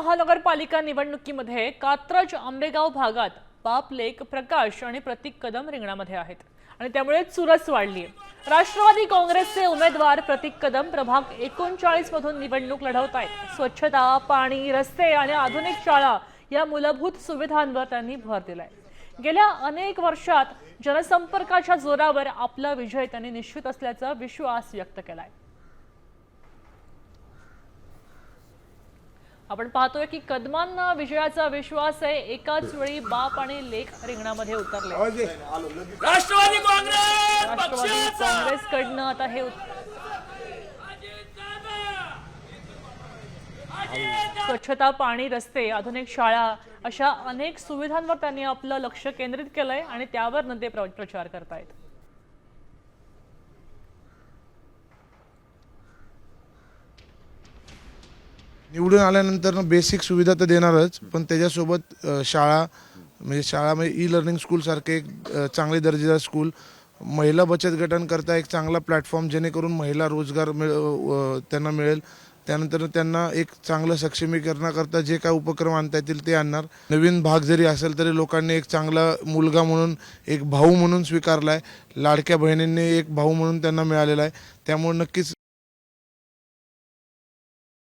महानगरपालिका निवडणुकीमध्ये कात्रज आंबेगाव भागात बापलेक प्रकाश आणि प्रतीक कदम रिंगणामध्ये आहेत. आणि त्यामुळे चुरस वाढली राष्ट्रवादी काँग्रेसचे उमेदवार प्रतीक कदम प्रभाग एकोणचाळीस मधून निवडणूक लढवत आहेत. स्वच्छता पाणी रस्ते आणि आधुनिक शाळा या मूलभूत सुविधांवर त्यांनी भर दिलाय. गेल्या अनेक वर्षात जनसंपर्काच्या जोरावर आपला विजय त्यांनी निश्चित असल्याचा विश्वास व्यक्त केलाय. आपण पाहतोय की कदमांना विजयाचा विश्वास आहे. एकाच वेळी बाप आणि लेख रिंगणामध्ये उतरले. राष्ट्रवादी काँग्रेस राष्ट्रवादी पक्षाचा. काँग्रेसकडनं आता हे स्वच्छता पाणी रस्ते आधुनिक शाळा अशा अनेक सुविधांवर त्यांनी आपलं लक्ष केंद्रित केलंय आणि त्यावर ते प्र- प्रचार करतायत. निवडून आल्यानंतर बेसिक सुविधा तर देणारच पण त्याच्यासोबत शाळा म्हणजे शाळा म्हणजे ई लर्निंग स्कूलसारखे एक चांगले दर्जेदार स्कूल महिला बचत गटांकरता एक चांगला प्लॅटफॉर्म जेणेकरून महिला रोजगार मिळ त्यांना मिळेल. त्यानंतर त्यांना एक चांगलं सक्षमीकरणाकरता जे काय उपक्रम आणता येतील ते आणणार. नवीन भाग जरी असेल तरी लोकांनी एक चांगला मुलगा म्हणून एक भाऊ म्हणून स्वीकारला आहे लाडक्या बहिणींनी एक भाऊ म्हणून त्यांना मिळालेला आहे. त्यामुळे नक्कीच